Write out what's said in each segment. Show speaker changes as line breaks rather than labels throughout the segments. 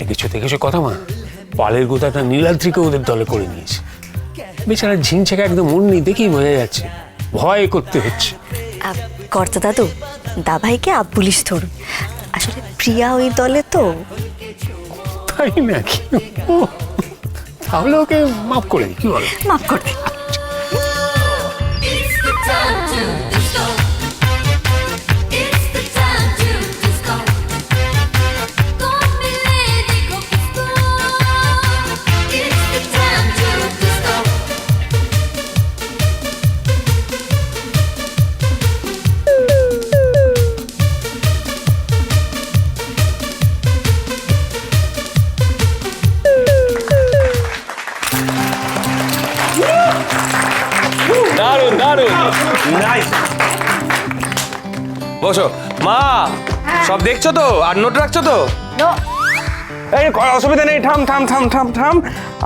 দেখেছ দেখেছ কথা মা। পালের গোদাটা নীলাদ্রিকে ওদের দলে করে নিয়েছে। বেচারা ঝিনছেকে একদম মন নেই দেখেই বোঝা যাচ্ছে। ভয় করতে হচ্ছে।
কর্তা দাদু দাভাইকে আব্বুলিশ ধরুন। আসলে প্রিয়া ওই দলে তো।
তাই নাকি? ও, তাহলে ওকে মাফ করে দিই, কি বলো?
মাফ
It's
দারুণ বসো। মা সব দেখছ তো? আর নোট রাখছো তো?
এই অসুবিধা নেই থাম থাম থাম থাম থাম।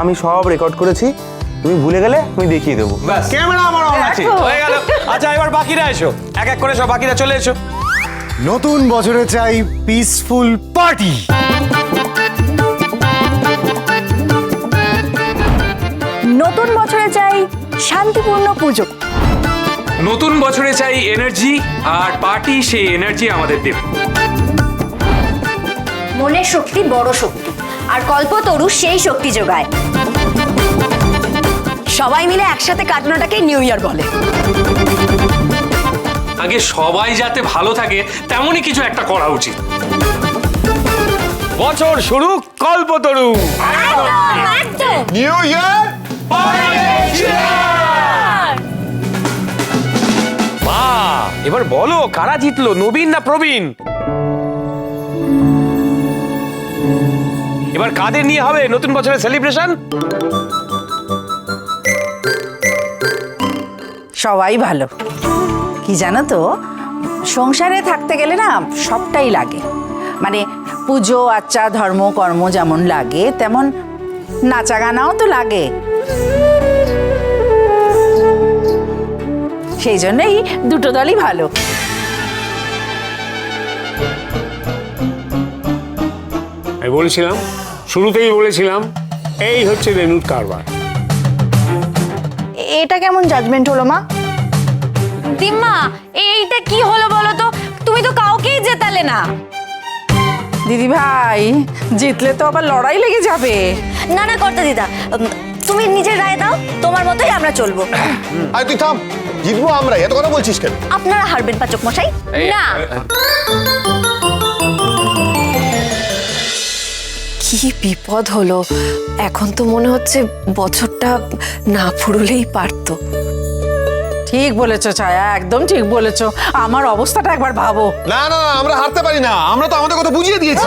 আমি সব রেকর্ড করেছি। তুমি ভুলে গেলে আমি দেখিয়ে দেবো।
ব্যাস।
ক্যামেরা আমার অন আছে।
হয়ে গেল। আচ্ছা এবার বাকিরা এসো। এক এক করে সব বাকিরা চলে এসো।
নতুন বছরে চাই পিসফুল পার্টি
নতুন বছরে চাই শান্তিপূর্ণ পুজো।
নতুন বছরে চাই এনার্জি আর পার্টি সেই এনার্জি আমাদের দেবে।
মনের শক্তি বড় শক্তি আর কল্পতরু সেই শক্তি যোগায়। সবাই মিলে একসাথে কাটানোটাকে নিউ ইয়ার বলে।
আগে সবাই যাতে ভালো থাকে তেমনই কিছু একটা করা উচিত।
বছর শুরু কল্পতরু।
নিউ ইয়ার
বলো, কারা জিতলো, নবীন না প্রবীণ? এবার কাদের নিয়ে হবে নতুন বছরের সেলিব্রেশন
সবাই ভালো। কি জানো তো, সংসারে থাকতে গেলে না সবটাই লাগে। মানে পুজো আচ্চা ধর্ম, কর্ম যেমন লাগে, তেমন নাচা গানাও তো লাগে। সেই জন্যই দুটো দলই ভালো।
আমি বলেছিলাম শুরুতেই বলেছিলাম এই হচ্ছে রেনুর কারবার।
এটা কেমন জাজমেন্ট হলো মা?
দিম্মা এইটা কি হলো বলো তো? তুমি তো কাউকেই জেতালে না।
দিদি ভাই জিতলে তো আবার লড়াই লেগে যাবে।
না না কর্তা দিদা তুমি নিজের রায় দাও তোমার মতোই আমরা চলবো।
আরে তুই থাম জিতবো আমরা এত কথা বলছিস কেন?
আপনারা হারবেন পাচক মশাই।
না।
কি বিপদ হলো? এখন তো মনে হচ্ছে বছরটা না ফুরলেই পারতো।
ঠিক বলেছ ছায়া একদম ঠিক বলেছ। আমার অবস্থাটা একবার ভাবো।
না না না, আমরা হারতে পারি না আমরা তো আমাদের কথা বুঝিয়ে দিয়েছি।